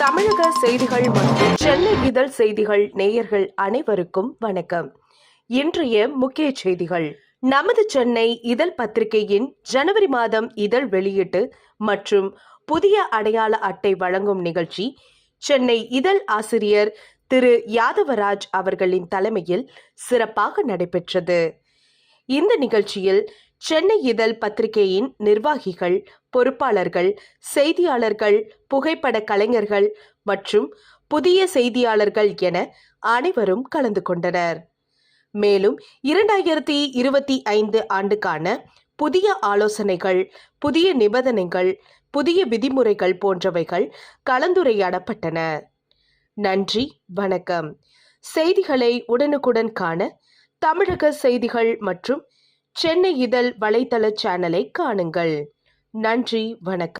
தமிழக செய்திகள் மற்றும் சென்னை இதழ் செய்திகள் நேயர்கள் அனைவருக்கும் வணக்கம். இன்றைய முக்கிய செய்திகள். நமது சென்னை இதழ் பத்திரிகையின் ஜனவரி மாதம் இதழ் வெளியீட்டு மற்றும் புதிய அடையாள அட்டை வழங்கும் நிகழ்ச்சி சென்னை இதழ் ஆசிரியர் திரு யாதவராஜ் அவர்களின் தலைமையில் சிறப்பாக நடைபெற்றது. இந்த நிகழ்ச்சியில் சென்னை இதழ் பத்திரிகையின் நிர்வாகிகள் பொறுப்பாளர்கள் செய்தியாளர்கள் புகைப்பட கலைஞர்கள் மற்றும் புதிய செய்தியாளர்கள் என அனைவரும் கலந்து கொண்டனர். மேலும் இரண்டாயிரத்தி இருபத்தி ஐந்து ஆண்டுக்கான புதிய ஆலோசனைகள் புதிய நிபந்தனைகள் புதிய விதிமுறைகள் போன்றவைகள் கலந்துரையாடப்பட்டன. நன்றி வணக்கம். செய்திகளை உடனுக்குடன் காண தமிழக செய்திகள் மற்றும் சென்னை இதழ் வலைத்தள சேனலை காணுங்கள். நன்றி வணக்கம்.